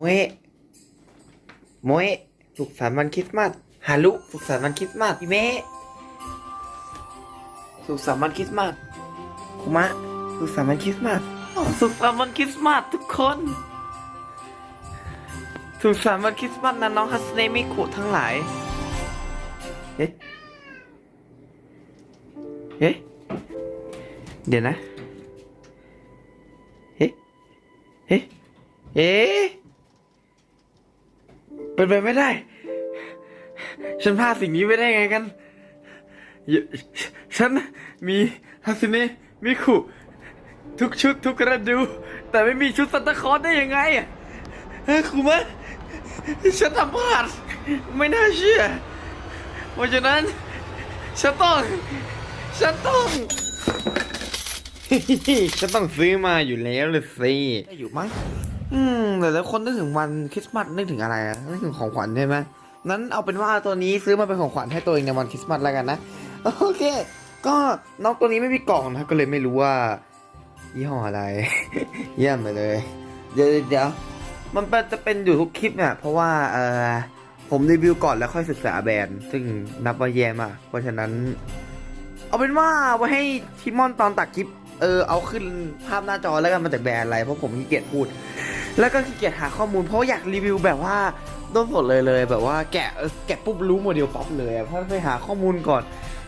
โมเอะโมเอะสุขสันต์วันคริสต์มาสฮารุสุขสันต์วันคริสต์มาสพี่เมะสุขสันต์วันคริสต์มาสคุมะสุขสันต์วันคริสต์มาสอ๋อสุขสันต์วันคริสต์มาสทุกคน สุขสันต์วันคริสต์มาสนะน้องฮัสเนมิคุทั้งหลายเอ๊ะเอ๊ะเดี๋ยวนะเอ๊ะเอ๊ะเอ๊ะ เป็นไปไม่ได้ ฉันพลาดสิ่งนี้ไปได้ไงกันยฉันมีฮัสเนะมิคุทุกชุดทุกกระดู แต่ไม่มีชุดซันตาคลอสได้ยังไงอะเฮ้ยครูมะฉันทำพลาดไม่น่าเชื่อเพราะฉะนั้นฉันต้อง ฉันต้อง ฉันต้องซื้อมาอยู่แล้วเลยสิได้อยู่มั้ง อืมแต่แล้วคนนึกถึงวันคริสต์มาสนึกถึงอะไรอะนึกถึงของขวัญใช่ไหมนั้นเอาเป็นว่าตัวนี้ซื้อมาเป็นของขวัญให้ตัวเองในวันคริสต์มาสแล้วกันนะ โอเค ก็นองตัวนี้ไม่มีกล่องนะก็เลยไม่รู้ว่ายี่ห้ออะไร เยี่ยมไปเลย เดี๋ยวเดี๋ยวมันเป็นจะเป็นอยู่ทุกคลิปเนี่ยเพราะว่าเออผมรีวิวก่อนแล้วค่อยศึกษาแบรนด์ซึ่งนับว่าแย่มากเพราะฉะนั้น เอาเป็นว่าไว้ให้ทิมอนตอนตัดคลิปเออเอาขึ้นภาพหน้าจอแล้วกันมาจากแบรนด์อะไรเพราะผมขี้เกียจพูด แล้วก็ขี้เกียจหาข้อมูลเพราะอยากรีวิวแบบว่าต้นสดเลยเลย แบบว่าแกะแกะปุ๊บรู้โมเดลปั๊บเลยเพราะไปหาข้อมูลก่อน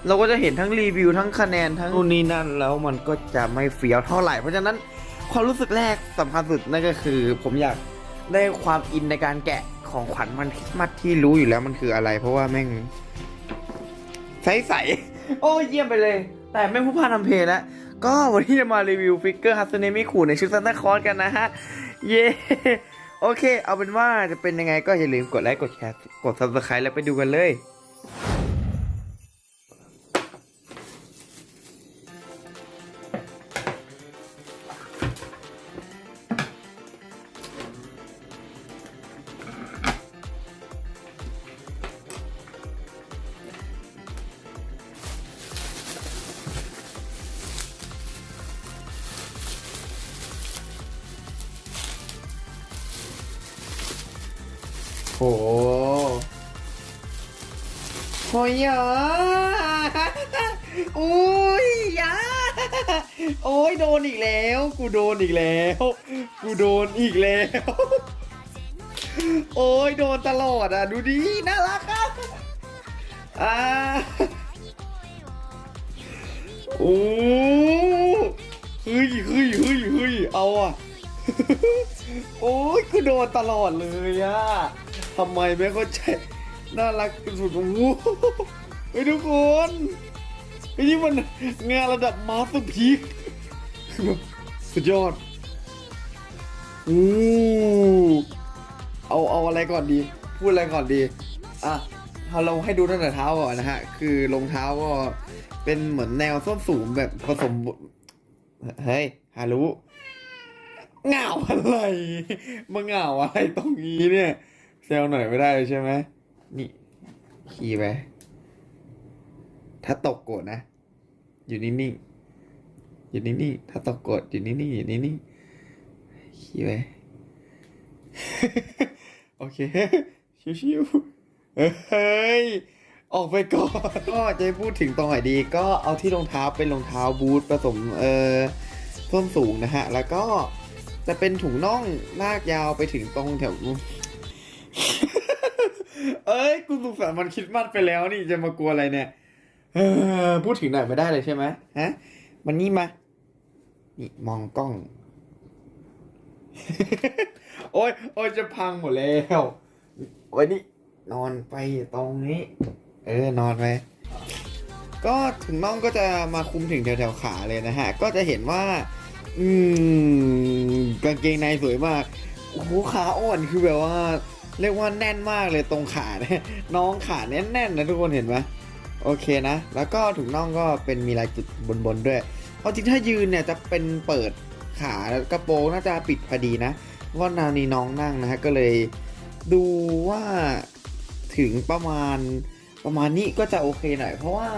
เราก็จะเห็นทั้งรีวิวทั้งคะแนนทั้งนู่นนี่นั่น แล้วมันก็จะไม่เฟี้ยวเท่าไหร่เพราะฉะนั้นความรู้สึกแรกสำคัญสุดนั่นก็คือ ผมอยากได้ความอินในการแกะของขวัญมันคริสต์มาสที่รู้อยู่แล้วมันคืออะไร เพราะว่าแม่งใสใสโอ้เยี่ยมไปเลย แต่ไม่ผู้พาทำเพลงแล้วก็วันนี้จะมารีวิวฟิกเกอร์ฮัสเนมิคูในชุดซันตาคลอสกันนะฮะ เย้โอเค เอาเป็นว่าจะเป็นยังไงก็อย่าลืมกดไลค์กดแชร์กด subscribe แล้วไปดูกันเลย โหโหยออุ้ยยาโอ้ยโดนอีกแล้ว กูโดนอีกแล้ว กูโดนอีกแล้ว โอ้ยโดนตลอดอะ ดูดิ น่ารักอะอ่าโอ้เฮ้ยเฮ้ยเฮ้ยเฮ้ยเอาอะ โอ้ยกูโดนตลอดเลยอะ ทำไมไม่เข้าใจน่ารักสุดโอ้โหไอ้ยทุกคนไอ้นี่มันงานระดับมาสเตอร์พีคคือแบบสุดยอดโอ้เอาเอาอะไรก่อนดี พูดอะไรก่อนดี อะเอาเราให้ดูตั้งแต่เท้าก่อนนะฮะ คือรองเท้าก็เป็นเหมือนแนวส้นสูงแบบผสม เฮ้ยฮารุเหงาอะไรมาเหงาอะไรตรงนี้เนี่ย เซลหน่อยไม่ได้เลยใช่ไหมนี่ขี่ไปถ้าตกโกรธนะ อยู่นิ่งๆอยู่นิ่งๆถ้าตกโกรธอยู่นิ่งๆอยู่นิ่งๆขี่ไปโอเคชิวๆเฮ้ยออกไปก่อน ก็จะพูดถึงตรงไหนดี ก็เอาที่รองเท้าเป็นรองเท้าบูทผสมเอ่อส้นสูงนะฮะ แล้วก็จะเป็นถุงน่องลากยาวไปถึงตรงแถว เอ้ยกูสุขสันต์วันคริดมัดไปแล้วนี่จะมากลัวอะไรเนี่ยเออพูดถึงไหนไม่ได้เลยใช่ไหมฮะมันนี่มานี่มองกล้อง โอ้ยโอ้ยจะพังหมดแล้วโอ้ยนี่นอนไปตรงนี้ เออนอนไปก็ถึงน่องก็จะมาคุมถึงแถวๆขาเลยนะฮะ ก็จะเห็นว่า อืมกางเกงในสวยมากโอ้โหขาอ่อนคือแบบว่า เรียกว่าแน่นมากเลยตรงขาเนี่ยน้องขาแน่นๆนะทุกคนเห็นไหมโอเคนะ แล้วก็ถุงน่องก็เป็นมีลายจุดบนๆด้วยเพราจริงถ้ายืนเนี่ยจะเป็นเปิดขากระโปรงน่าจะปิดพอดีนะว่านานีน้องนั่งนะฮะก็เลยดูว่าถึงประมาณประมาณนี้ก็จะโอเคหน่อย เพราะว่า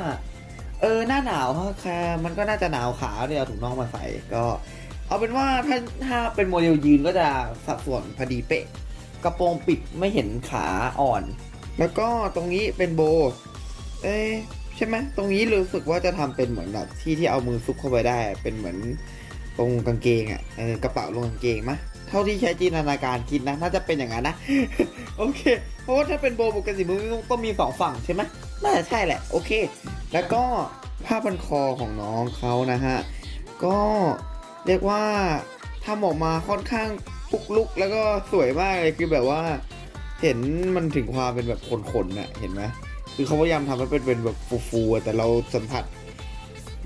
เออหน้าหนาวฮะค่ะมันก็น่าจะหนาวขาเนี่ยถุงน่องมาใส่ก็ เอาเป็นว่าถ้าถ้าเป็นโมเดลยืนก็จะสัดส่วนพอดีเป๊ะ กระโปรงปิดไม่เห็นขาอ่อน แล้วก็ตรงนี้เป็นโบ เอ๊ใช่ไหมตรงนี้รู้สึกว่าจะทำเป็นเหมือนแบบที่ที่เอามือซุกเข้าไปได้ เป็นเหมือนตรงกางเกงอะ่ะกระเป๋าลงกางเกงมะเท่าที่ใช้จินตนาการคิดนะน่าจะเป็นอย่างนั้นนะโอเค เพราะว่าถ้าเป็นโบปกติมันต้อต้องมีสองฝั่งใช่ไหมน่าจะใช่แหละ โอเค แล้วก็ผ้าพันคอของน้องเขานะฮะ ก็เรียกว่าทำออกมาค่อนข้าง ปุกลุกแล้วก็สวยมากเลยคือแบบว่า เห็นมันถึงความเป็นแบบขนๆน่ะเห็นไหมคือเขาพยายามทำให้เป็นเป็นแบบฟูๆแต่เราสัมผัส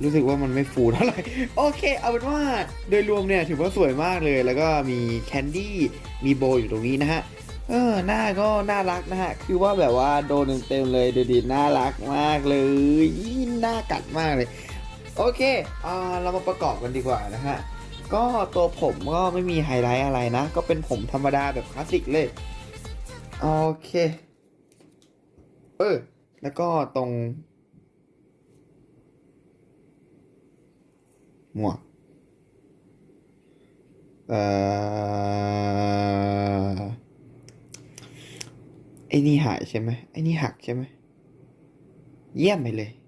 รู้สึกว่ามันไม่ฟูเท่าไหร่โอเค เอาเป็นว่าโดยรวมเนี่ยถือว่าสวยมากเลยแล้วก็มีแคนดี้มีโบอยู่ตรงนี้นะฮะเออหน้าก็น่ารักนะฮะ คือว่าแบบว่าโดนเต็มๆเลยดูดิน่ารักมากเลยยิ่งน่ากัดมากเลย โอเค อ่า เรามาประกอบกันดีกว่านะฮะ ก็ตัวผมก็ไม่มีไฮไลท์อะไรนะ ก็เป็นผมธรรมดาแบบคลาสสิกเลย โอเค เออ แล้วก็ตรง หมวก เอ่อ ไอ้นี่หายใช่ไหมไอ้นี่หักใช่ไหม เยี่ยมไปเลยเนี่ย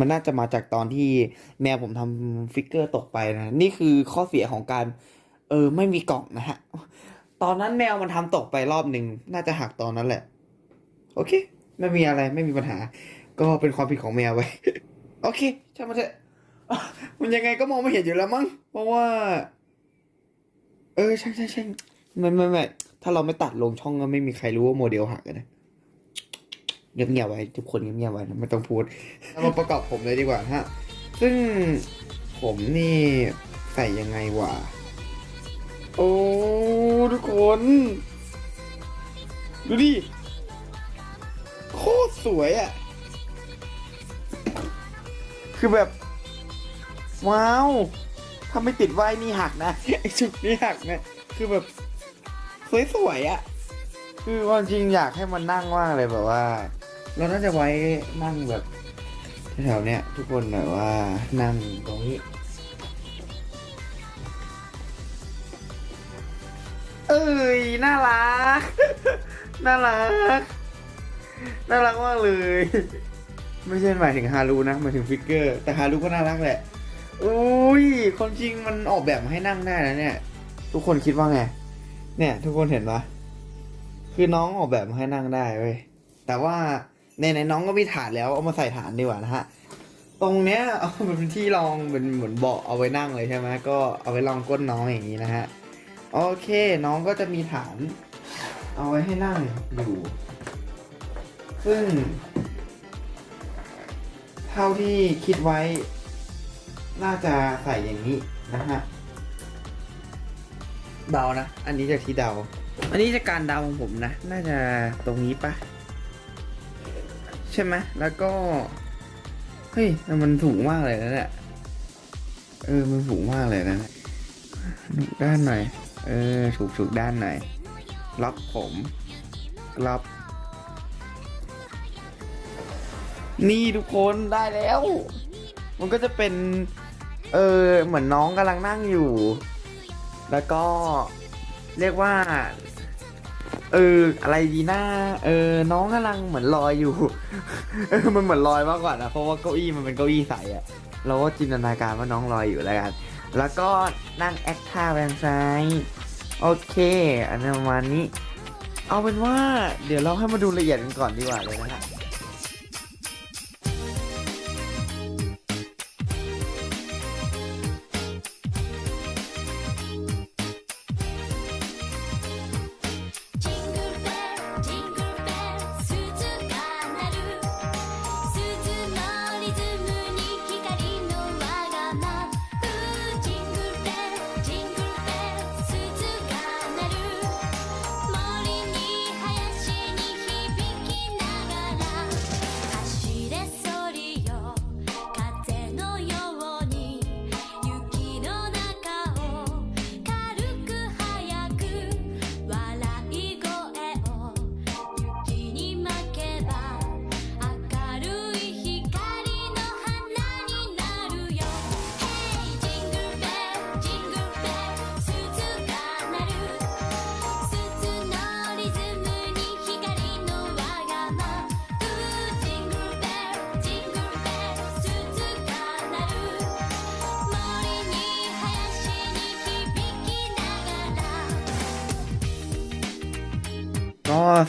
มันน่าจะมาจากตอนที่แมวผมทำฟิกเกอร์ตกไปนะ นี่คือข้อเสียของการ เออ ไม่มีกล่องนะฮะ ตอนนั้นแมวมันทำตกไปรอบหนึ่ง น่าจะหักตอนนั้นแหละ โอเค ไม่มีอะไรไม่มีปัญหา ก็เป็นความผิดของแมวไป โอเคช่างมันเถอะมันยังไงก็มองไม่เห็นอยู่แล้วมั้ง เพราะว่า เออ ใช่ใช่ใช่ไม่ไม่ไม่ถ้าเราไม่ตัดลงช่องก็ไม่มีใครรู้ว่าโมเดลหักอะ นะเงียบไว้ ทุกคนเงียบๆไว้ไม่ต้องพูดเรามาประกอบผมเลยดีกว่าฮะ ซึ่งผมนี่ใส่ยังไงวะ โอ้ทุกคน ดูดิ โคตรสวยอะ่ะ คือแบบ ว้าวถ้าไม่ติดไว้นี่หักนะไอจุดนี้หักนะ คือแบบ สวยๆอะ่ะ คือความจริงอยากให้มันนั่งว่างเลยแบบว่า เราน่าจะไว้นั่งแบบแถวเนี้ยทุกคนแบบว่านั่งตรงนี้ เอ้ย น่ารัก น่ารัก น่ารักมากเลย ไม่ใช่หมายถึงฮารุนะหมายถึงฟิกเกอร์ แต่ฮารุก็น่ารักแหละอุ้ยความจริงมันออกแบบมาให้นั่งได้นะเนี่ย ทุกคนคิดว่าไง เนี่ย ทุกคนเห็นปะคือน้องออกแบบมาให้นั่งได้เว้ยแต่ว่า ในในน้องก็มีฐานแล้วเอามาใส่ฐานดีกว่านะฮะตรงเนี้ยเอาเป็นที่รองเป็นเหมือนเบาะเอาไว้นั่งเลยใช่ไหมก็เอาไว้รองก้นน้องอย่างนี้นะฮะโอเคน้องก็จะมีฐาน เอาไว้ให้นั่งอยู่ซึ่ง เท่าที่คิดไว้ น่าจะใส่อย่างนี้นะฮะเดานะ อันนี้จากที่เดา อันนี้จากการเดาของผมนะ น่าจะตรงนี้ปะ ใช่ไหมแล้วก็ เฮ้ยมันสูงมากเลยนะเนี่ยเออมันสูงมากเลยนะเนี่ยด้านหน่อย เออถูกถูกด้านหน่อยล็อกผมล็อกนี่ทุกคนได้แล้ว มันก็จะเป็น เออเหมือนน้องกำลังนั่งอยู่ แล้วก็เรียกว่า เอออะไรดีนะเออน้องกำลังเหมือนลอยอยู่ เออมันเหมือนลอยมากกว่านะเพราะว่าเก้าอี้มันเป็นเก้าอี้ใสอะเราก็จินตนาการว่าน้องลอยอยู่แล้วกันแล้วก็นั่งแอคท่าแบนซ้ายโอเค อันนี้ประมาณนี้ เอาเป็นว่า เดี๋ยวเราให้มาดูละเอียดกันก่อนดีกว่าเลยนะฮะ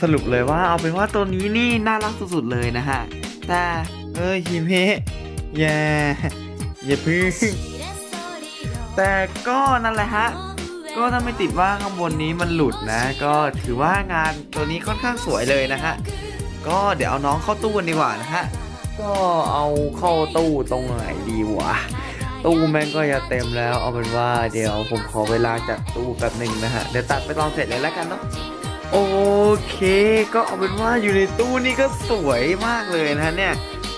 สรุปเลยว่าเอาเป็นว่าตัวนี้นี่น่ารักสุดๆเลยนะฮะ แต่เออฮิเมะอย่าอย่าพึ่งแต่ก็นั่นแหละฮะ ก็ถ้าไม่ติดว่าข้างบนนี้มันหลุดนะ ก็ถือว่างานตัวนี้ค่อนข้างสวยเลยนะฮะ ก็เดี๋ยวเอาน้องเข้าตู้กันดีกว่านะฮะ ก็เอาเข้าตู้ตรงไหนดีวะ ตู้แม่งก็จะเต็มแล้ว เอาเป็นว่าเดี๋ยวผมขอเวลาจัดตู้แป๊บหนึ่งนะฮะ เดี๋ยวตัดไปตอนเสร็จเลยแล้วกันเนาะ โอเค ก็เอาเป็นว่าอยู่ในตู้นี่ก็สวยมากเลยนะเนี่ย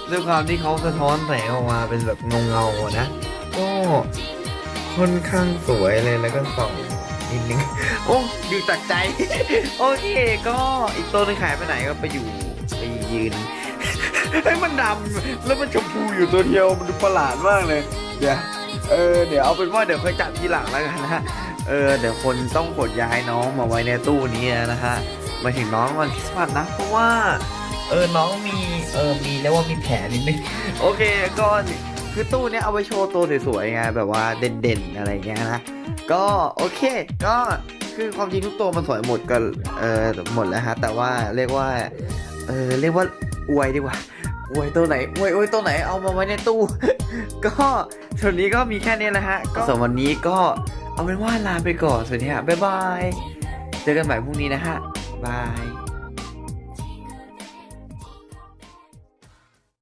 ด้วยความที่เขาสะท้อนแสงออกมาเป็นแบบเงาเงานะ ก็ค่อนข้างสวยเลยแล้วก็ส่องนิดนึงโอ้อยู่ตัดใจ โอเค ก็อีกตัวนึงหายไปไหนก็ไปอยู่ไปยืนไอ้มันดำแล้วมันชมพูอยู่ตัวเดียวมันดูประหลาดมากเลย เดี๋ยวเออเดี๋ยวเอาเป็นว่าเดี๋ยวค่อยจับทีหลังแล้วกันนะ เออเดี๋ยวคนต้องกดย้ายน้องมาไว้ในตู้นี้นะฮะมาถึงน้องวันคริสต์มาสนะเพราะว่า เออน้องมีเออมีแล้วว่ามีแผลนิดนึงโอเคก็คือตู้เนี้ยเอาไว้โชว์ตัวสวยๆไงแบบว่าเด่นๆอะไรเงี้ยนะก็โอเค ก็คือความจริงทุกตัวมันสวยหมดก็เออหมดแล้วฮะแต่ว่าเรียกว่าเออเรียกว่าอวยดีกว่าอวยตัวไหนอวยอวยตัวไหนเอามาไว้ในตู้ ก็ส่วนนี้ก็มีแค่นี้แหละฮะก็ส่วนวันนี้ก็ เอาเป็นว่าลาไปก่อนสวัสดีฮะบ๊ายบาย เจอกันใหม่พรุ่งนี้นะฮะบาย